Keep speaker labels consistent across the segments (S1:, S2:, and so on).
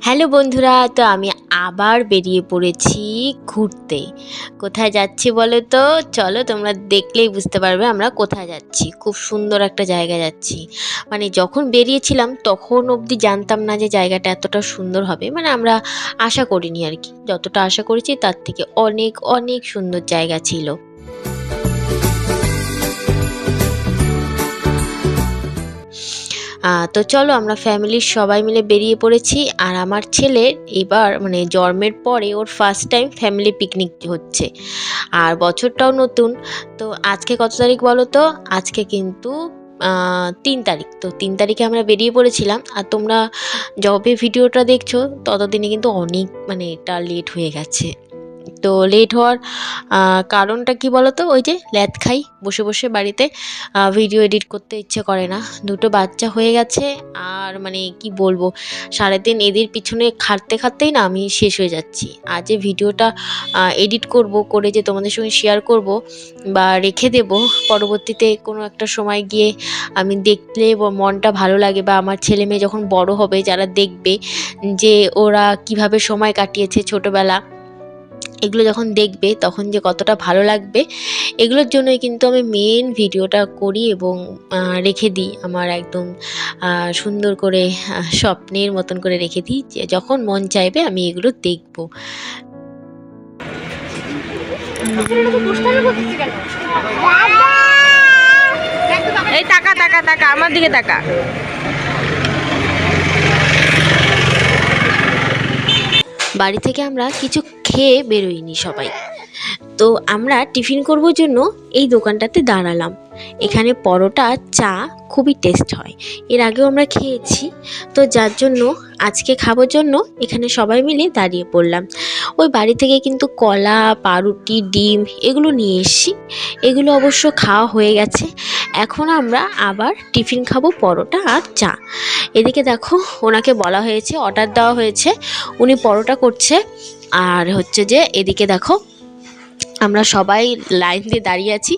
S1: Hello বন্ধুরা, তো আমি আবার বেরিয়ে পড়েছি ঘুরতে। কোথায় যাচ্ছি বলো তো? চলো তোমরা দেখলেই বুঝতে পারবে আমরা কোথায় যাচ্ছি। খুব সুন্দর একটা জায়গা যাচ্ছি। মানে যখন বেরিয়েছিলাম তখন অবধি জানতাম না যে জায়গাটা এতটা সুন্দর হবে। মানে আমরা আশা করিনি আর কি। যতটা আশা করেছি তার থেকে অনেক অনেক সুন্দর জায়গা ছিল। তো চলো আমরা ফ্যামিলির সবাই মিলে বেরিয়ে পড়েছি। আর আমার ছেলের এবার মানে জন্মের পরে ওর ফার্স্ট টাইম ফ্যামিলি পিকনিক হচ্ছে। আর বছরটাও নতুন। তো আজকে কত তারিখ বলো তো? আজকে কিন্তু তিন তারিখ। তো তিন তারিখে আমরা বেরিয়ে পড়েছিলাম। আর তোমরা যবে ভিডিওটা দেখছ, ততদিনে কিন্তু অনেক মানে এটা লেট হয়ে গেছে। তো লেট হওয়ার কারণটা কি বলো তো ওই যে ল্যাদ খাই বসে বসে বাড়িতে ভিডিও এডিট করতে ইচ্ছে করে না। দুটো বাচ্চা হয়ে গেছে, আর মানে কি বলব? সারাদিন এদের পিছনে খাটতে খাটতেই না আমি শেষ হয়ে যাচ্ছি। আর যে ভিডিওটা এডিট করব, করে যে তোমাদের সঙ্গে শেয়ার করব বা রেখে দেব, পরবর্তীতে কোনো একটা সময় গিয়ে আমি দেখলে মনটা ভালো লাগে বা আমার ছেলে মেয়ে যখন বড় হবে, যারা দেখবে যে ওরা কীভাবে সময় কাটিয়েছে ছোটবেলা এগুলো যখন দেখবে, তখন যে কতটা ভালো লাগবে, এগুলোর জন্যই কিন্তু আমি মেন ভিডিওটা করি এবং রেখে দিই। আমার একদম সুন্দর করে স্বপ্নের মতন করে রেখে দিই যে যখন মন চাইবে আমি এগুলো দেখব।
S2: এই টাকা টাকা টাকা আমার দিকে টাকা
S1: বাড়ি থেকে আমরা কিছু খেয়ে বেরোইনি সবাই। তো আমরা টিফিন করব জন্য এই দোকানটাতে দাঁড়ালাম। এখানে পরোটা, চা খুবই টেস্ট হয়। এর আগেও আমরা খেয়েছি। তো যার জন্য আজকে খাবার জন্য এখানে সবাই মিলে দাঁড়িয়ে পড়লাম। ওই বাড়ি থেকে কিন্তু কলা, পাউরুটি, ডিম এগুলো নিয়ে এসছি। এগুলো অবশ্য খাওয়া হয়ে গেছে। এখন আমরা আবার টিফিন খাব পরোটা আর চা। এদিকে দেখো, ওনাকে বলা হয়েছে অর্ডার দেওয়া হয়েছে। উনি পরোটা করছে। আর হচ্ছে যে এদিকে দেখো আমরা সবাই লাইন দিয়ে দাঁড়িয়ে আছি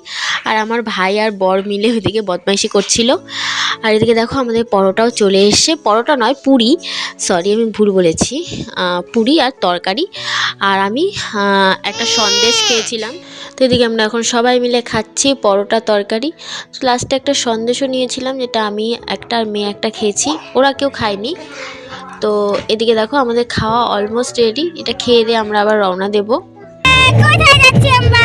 S1: আর আমার ভাই আর বর মিলে ওইদিকে বদমাইশি করছিল। আর এদিকে দেখো আমাদের পরোটাও চলে এসছে। পরোটা নয়, পুরি। সরি আমি ভুল বলেছি। পুরি আর তরকারি। আর আমি একটা সন্দেশ খেয়েছিলাম। তো এদিকে আমরা এখন সবাই মিলে খাচ্ছি পরোটা, তরকারি। লাস্টে একটা সন্দেশও নিয়েছিলাম, যেটা আমি একটা আর মেয়ে একটা খেয়েছি। ওরা কেউ খায়নি। তো এদিকে দেখো আমাদের খাওয়া অলমোস্ট রেডি এটা খেয়ে দিয়ে আমরা আবার রওনা দেবো।
S3: কোথায় যাচ্ছি আমরা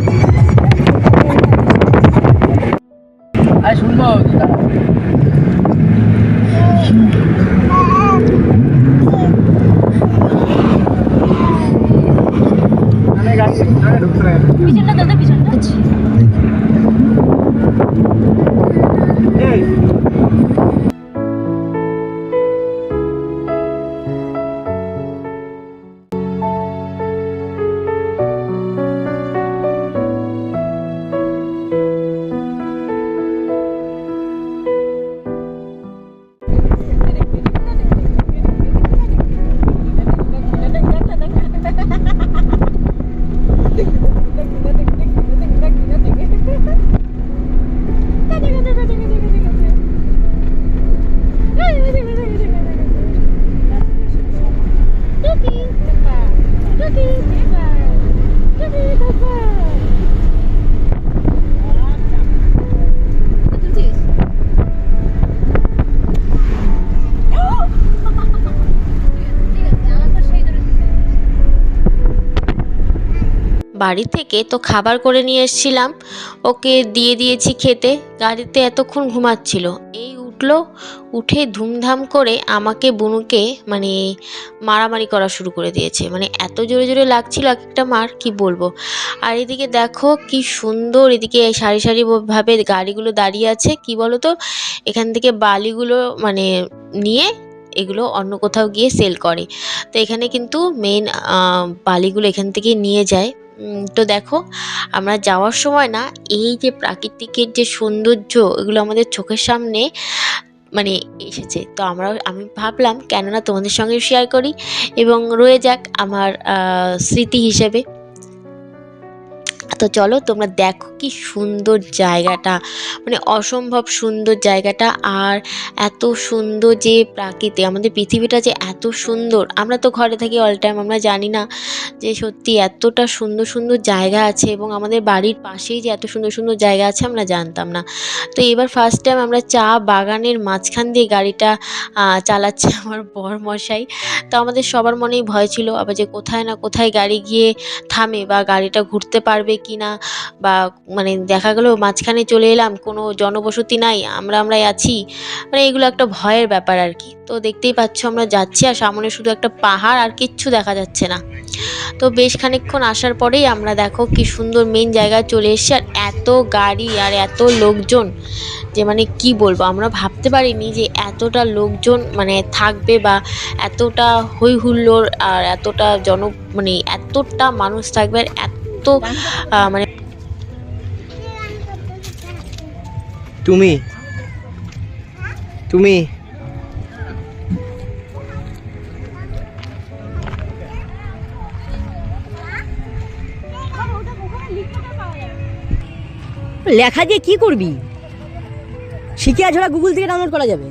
S3: 아,
S4: 좋은 거
S2: 어디다.
S1: বাড়ি থেকে তো খাবার করে নিয়ে এসেছিলাম। ওকে দিয়ে দিয়েছি খেতে। গাড়িতে এতক্ষণ ঘুমাচ্ছিল। এই উঠল, উঠে ধুমধাম করে আমাকে বুনুকে মানে মারামারি করা শুরু করে দিয়েছে। মানে এত জোরে জোরে লাগছিল এক একটা মার, কি বলব? আর এদিকে দেখো কি সুন্দর এদিকে সারি সারি ভাবে গাড়িগুলো দাঁড়িয়ে আছে। কি বলো তো এখান থেকে বালিগুলো মানে নিয়ে এগুলো অন্য কোথাও গিয়ে সেল করে। তো এখানে কিন্তু মেন বালিগুলো এখান থেকে নিয়ে যায়। তো দেখো, আমরা যাওয়ার সময় না, এই যে প্রাকৃতিকের যে সৌন্দর্য, এগুলো আমাদের চোখের সামনে মানে এসেছে। তো আমরা, আমি ভাবলাম কেননা তোমাদের সঙ্গে শেয়ার করি এবং রয়ে যাক আমার স্মৃতি হিসেবে। তো চলো তোমরা দেখো কি সুন্দর জায়গাটা মানে অসম্ভব সুন্দর জায়গাটা আর এত সুন্দর যে প্রাকৃতিক আমাদের পৃথিবীটা যে এত সুন্দর। আমরা তো ঘরে থাকি অল টাইম আমরা জানি না যে সত্যি এতটা সুন্দর সুন্দর জায়গা আছে এবং আমাদের বাড়ির পাশেই যে এত সুন্দর সুন্দর জায়গা আছে আমরা জানতাম না। তো এবার ফার্স্ট টাইম আমরা চা বাগানের মাঝখান দিয়ে গাড়িটা চালাচ্ছে আমার বর মশাই তো আমাদের সবার মনেই ভয় ছিল, আবার যে কোথায় না কোথায় গাড়ি গিয়ে থামে বা গাড়িটা ঘুরতে পারবে কি না বা মানে দেখা গেলো মাঝখানে চলে এলাম, কোনো জনবসতি নাই, আমরা আমরাই আছি। মানে এগুলো একটা ভয়ের ব্যাপার আর কি। তো দেখতেই পাচ্ছ আমরা যাচ্ছি আর সামনে শুধু একটা পাহাড় আর কিচ্ছু দেখা যাচ্ছে না। তো বেশ খানিকক্ষণ আসার পরেই আমরা দেখো কি সুন্দর মেন জায়গায় চলে এসেছি আর এত গাড়ি আর এত লোকজন যে মানে কি বলব? আমরা ভাবতে পারিনি যে এতটা লোকজন মানে থাকবে বা এতটা হৈ হুল্লোড় আর এতটা জন মানে এতটা মানুষ থাকবে আর এত আহ, মানে
S5: তুমি? তুমি?
S4: লেখা দিয়ে কি করবি? শিখিয়া ঝোড়া গুগল থেকে ডাউনলোড করা যাবে।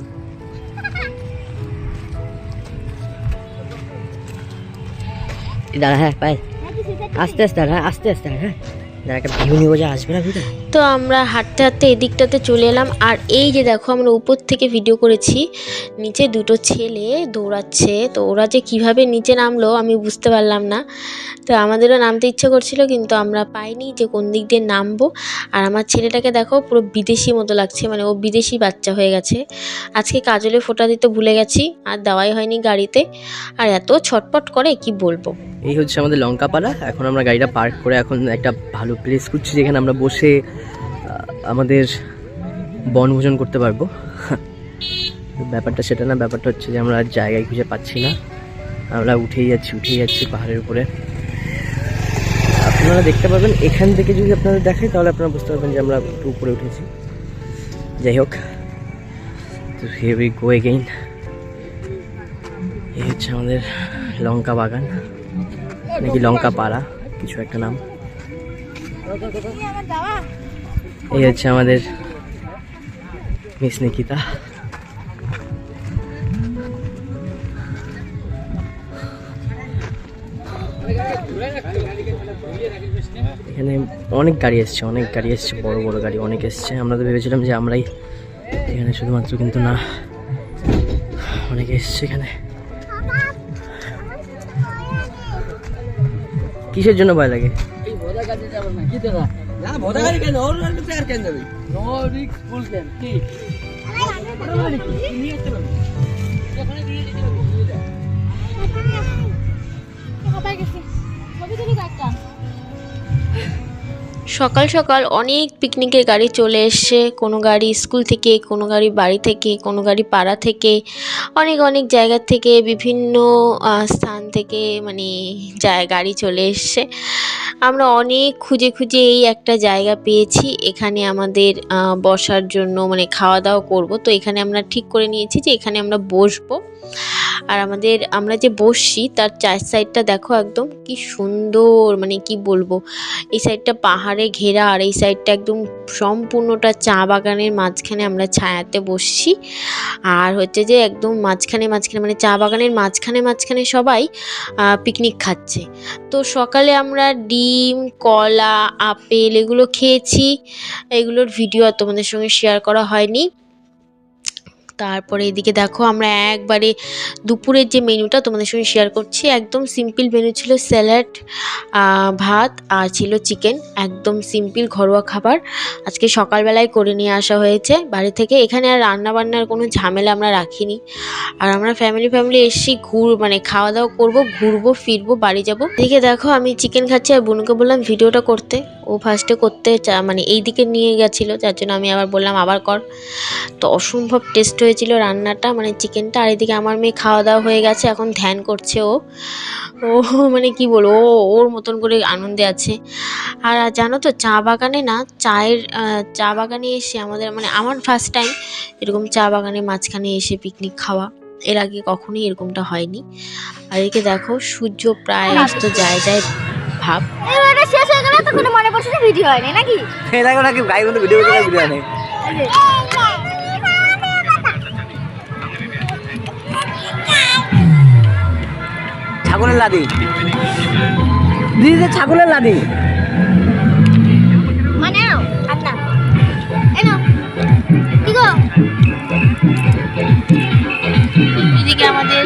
S4: দাঁড়া হ্যাঁ পাই। আস্তে আস্তে হ্যাঁ, আস্তে আস্তে হ্যাঁ। একটা ভিউ নিয়ে যা আসবে না ভিডিও
S1: তো আমরা হাঁটতে হাঁটতে এদিকটাতে চলে এলাম। আর এই যে দেখো, আমরা উপর থেকে ভিডিও করেছি, নিচে দুটো ছেলে দৌড়াচ্ছে। তো ওরা যে কীভাবে নিচে নামলো আমি বুঝতে পারলাম না। তো আমাদেরও নামতে ইচ্ছে করছিল, কিন্তু আমরা পাইনি যে কোন দিক দিয়ে নামবো। আর আমার ছেলেটাকে দেখো, পুরো বিদেশি মতো লাগছে মানে ও বিদেশি বাচ্চা হয়ে গেছে। আজকে কাজলে ফোটা দিতে ভুলে গেছি, আর দেওয়াই হয়নি গাড়িতে। আর এত ছটপট করে, কি বলব?
S5: এই হচ্ছে আমাদের লঙ্কাপাড়া। এখন আমরা গাড়িটা পার্ক করে এখন একটা ভালো প্লেস খুঁজছি, যেখানে আমরা বসে আমাদের বনভোজন করতে পারব। ব্যাপারটা সেটা না, ব্যাপারটা হচ্ছে যে আমরা জায়গায় খুঁজে পাচ্ছি না। আমরা উঠেই যাচ্ছি উঠেই যাচ্ছি পাহাড়ের উপরে। আপনারা দেখতে পাবেন, এখান থেকে যদি আপনারা দেখাই তাহলে আপনারা বুঝতে পারবেন যে আমরা একটু উপরে উঠেছি। যাই হোক, তো উই গো এগেইন এই হচ্ছে আমাদের লঙ্কা বাগান, নাকি লঙ্কা পাড়া, কিছু একটা নাম। এই হচ্ছে আমাদের মিস নিকিতা। এখানে অনেক গাড়ি এসছে, অনেক গাড়ি এসছে, বড় বড় গাড়ি অনেক এসছে। আমরা তো ভেবেছিলাম যে আমরাই এখানে শুধুমাত্র, কিন্তু না, অনেক এসছে এখানে। কিসের জন্য ভয় লাগে?
S1: না ভোদাগারি কেন ওর আর কিছু আর নিয়ে সকাল সকাল অনেক পিকনিকের গাড়ি চলে এসছে। কোনো গাড়ি স্কুল থেকে, কোনো গাড়ি বাড়ি থেকে, কোনো গাড়ি পাড়া থেকে, অনেক অনেক জায়গা থেকে, বিভিন্ন স্থান থেকে মানে গাড়ি চলে এসছে। আমরা অনেক খুঁজে খুঁজে এই একটা জায়গা পেয়েছি। এখানে আমাদের বসার জন্য মানে খাওয়া দাওয়া করব। তো এখানে আমরা ঠিক করে নিয়েছি যে এখানে আমরা বসবো। আর আমাদের, আমরা যে বসছি, তার চার সাইডটা দেখো একদম কি সুন্দর মানে কি বলব, এই সাইডটা পাহাড়ে ঘেরা আর এই সাইডটা একদম সম্পূর্ণটা চা বাগানের মাঝখানে আমরা ছায়াতে বসছি। আর হচ্ছে যে একদম মাঝখানে মাঝখানে মানে চা বাগানের মাঝখানে মাঝখানে সবাই পিকনিক খাচ্ছে। তো সকালে আমরা ডিম, কলা, আপেল এগুলো খেয়েছি। এগুলোর ভিডিও আর তোমাদের সঙ্গে শেয়ার করা হয়নি। তারপরে এদিকে দেখো আমরা একবারে দুপুরের যে মেনুটা তোমাদের সঙ্গে শেয়ার করছি, একদম সিম্পল মেনু ছিল স্যালাড ভাত আর ছিল চিকেন একদম সিম্পল ঘরোয়া খাবার। আজকে সকালবেলায় করে নিয়ে আসা হয়েছে। বাড়ি থেকে এখানে আর রান্না বান্নার কোনো ঝামেলা আমরা রাখিনি। আর আমরা ফ্যামিলি ফ্যামিলি এসেছি ঘুর মানে খাওয়া দাওয়া করব, ঘুরবো, ফিরবো, বাড়ি যাব। এদিকে দেখো আমি চিকেন খাচ্ছি আর বোনকে বললাম ভিডিওটা করতে। ও ফার্স্টে করতে চা- মানে এই দিকে নিয়ে গেছিল যার জন্য আমি আবার বললাম আবার কর। তো অসম্ভব টেস্ট হয়েছিল রান্নাটা মানে চিকেনটা আর এদিকে আমার মেয়ে খাওয়া দাওয়া হয়ে গেছে এখন ধ্যান করছে ও। ও মানে কি বলব ও ওর মতন করে আনন্দে আছে। আর জানো তো চা বাগানে না চায়ের চা বাগানে এসে আমাদের মানে আমার ফার্স্ট টাইম এরকম চা বাগানের মাঝখানে এসে পিকনিক খাওয়া। এর আগে কখনোই এরকমটা হয়নি। আর এদিকে দেখো সূর্য প্রায় অস্ত যায় যায় ভাব।
S3: এবারে শেষ হয়ে গেলে তখন মনে পড়ছে না ভিডিও হয়নি নাকি?
S5: এই দেখো নাকি গাই বন্ধু ভিডিও করে ভিডিও নেই ছাগলের লাদি। দিদি ছাগলের লাদি।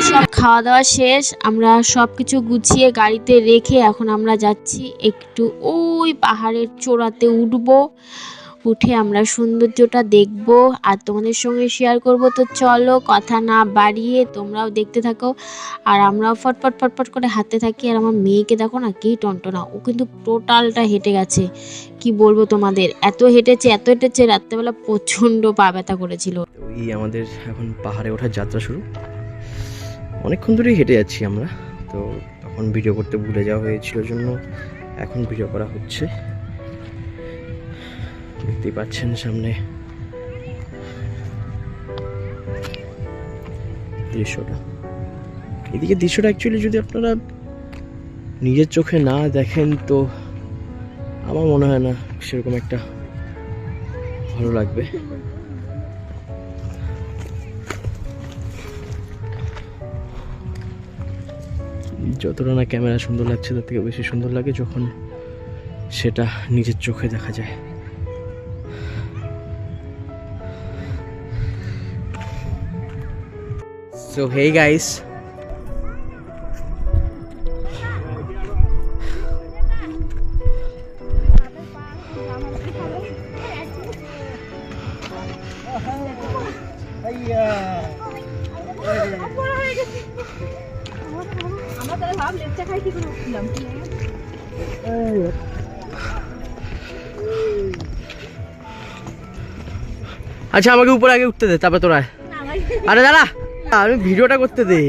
S1: সব খাওয়া দাওয়া শেষ, আমরা সব কিছু গুছিয়ে গাড়িতে রেখে এখন আমরা যাচ্ছি একটু ওই পাহাড়ের চূড়াতে উঠবো। উঠে আমরা সৌন্দর্যটা দেখব আর তোমাদের সঙ্গে শেয়ার করব। তো চলো কথা না বাড়িয়ে তোমরাও দেখতে থাকো আর আমরাও ফটফট ফটফট করে হাঁটতে থাকি। আর আমার মেয়েকে দেখো না কি টনটনা, ও কিন্তু টোটালটা হেঁটে গেছে। কি বলব তোমাদের, এত হেঁটেছে এত হেঁটেছে, রাত্রেবেলা প্রচণ্ড পা ব্যথা করেছিল।
S5: ওই আমাদের এখন পাহাড়ে ওঠার যাত্রা শুরু। অনেকক্ষণ ধরেই হেঁটে যাচ্ছি আমরা। তো তখন ভিডিও করতে ভুলে যাওয়া হয়েছিল জন্য এখন ভিডিও করা হচ্ছে। দেখতেই পাচ্ছেন সামনে। দৃশ্যটা। এদিকে দৃশ্যটা অ্যাকচুয়ালি যদি আপনারা নিজের চোখে না দেখেন, তো আমার মনে হয় না সেরকম একটা ভালো লাগবে। যতটা না ক্যামেরা সুন্দর লাগছে, তার থেকে বেশি সুন্দর লাগে যখন সেটা নিজের চোখে দেখা যায়। সো হেই গাইস আচ্ছা আমাকে উপরে আগে উঠতে দে, তারপরে তোরা আরে দাঁড়া, আমি ভিডিওটা করতে দে।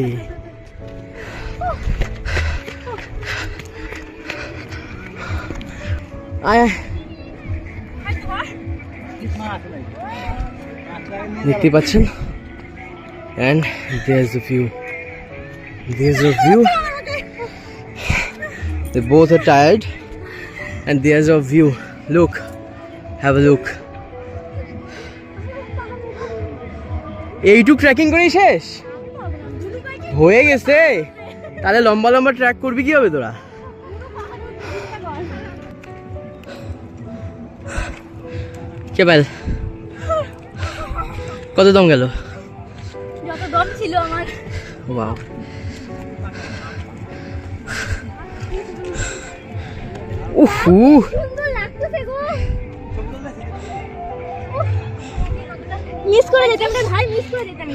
S5: দেখতে পাচ্ছেন? বোথ আর tired and Diaz of view look have look এইটুক ট্রেকিং করেই শেষ? হয়ে গেছে। তাহলে লম্বা লম্বা ট্র্যাক করবি কি হবে তোরা? কে পাল কত দম গেল?
S3: যত দম ছিল আমার।
S5: ওয়াও। উফু
S3: মিস করে যেতাম রে ভাই মিস করে যেতাম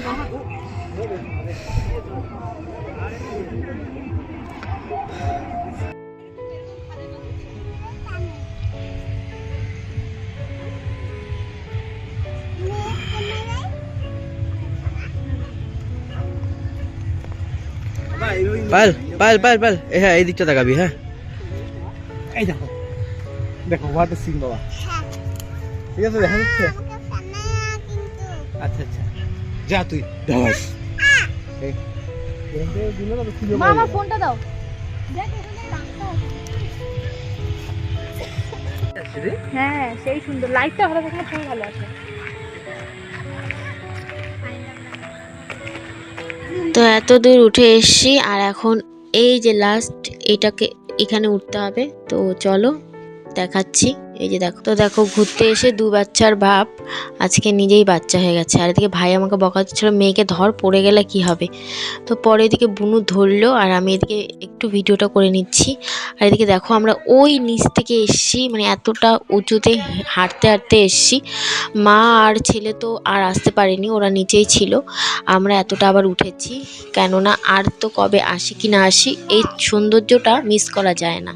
S5: পাল পাল পাল পাল। এ হ্যাঁ এই দিকটা তাকাবি হ্যাঁ।
S6: এই দেখো। দেখো হোয়াট সিং বাবা। ঠিক আছে দেখা যাচ্ছে আচ্ছা আচ্ছা। যা তুই। ধাবাস এই, এখান থেকে দিলে না তো খুঁজে
S3: মা
S6: পাওয়া
S3: আমার
S6: যাবে।
S3: ফোনটা দাও। হ্যাঁ সেই সুন্দর। লাইটটা ভালো থাকলে খুবই ভালো আছে
S1: তো এত দূর উঠে এসছি আর এখন এই যে লাস্ট এটাকে এখানে উঠতে হবে। তো চলো দেখাচ্ছি। এই যে দেখো, তো দেখো, ঘুরতে এসে দু বাচ্চার বাপ আজকে নিজেই বাচ্চা হয়ে গেছে। আর এদিকে ভাই আমাকে বকা দিচ্ছিল মেয়েকে ধর, পড়ে গেলে কি হবে? তো পরে এদিকে বুনু ধরলো, আর আমি এদিকে একটু ভিডিওটা করে নিচ্ছি। আর এদিকে দেখো, আমরা ওই নিচ থেকে এসছি মানে এতটা উঁচুতে হাঁটতে হাঁটতে এসছি। মা আর ছেলে তো আর আসতে পারেনি, ওরা নিচেই ছিল। আমরা এতটা আবার উঠেছি, কেননা আর তো কবে আসি কি না আসি, এই সৌন্দর্যটা মিস করা যায় না।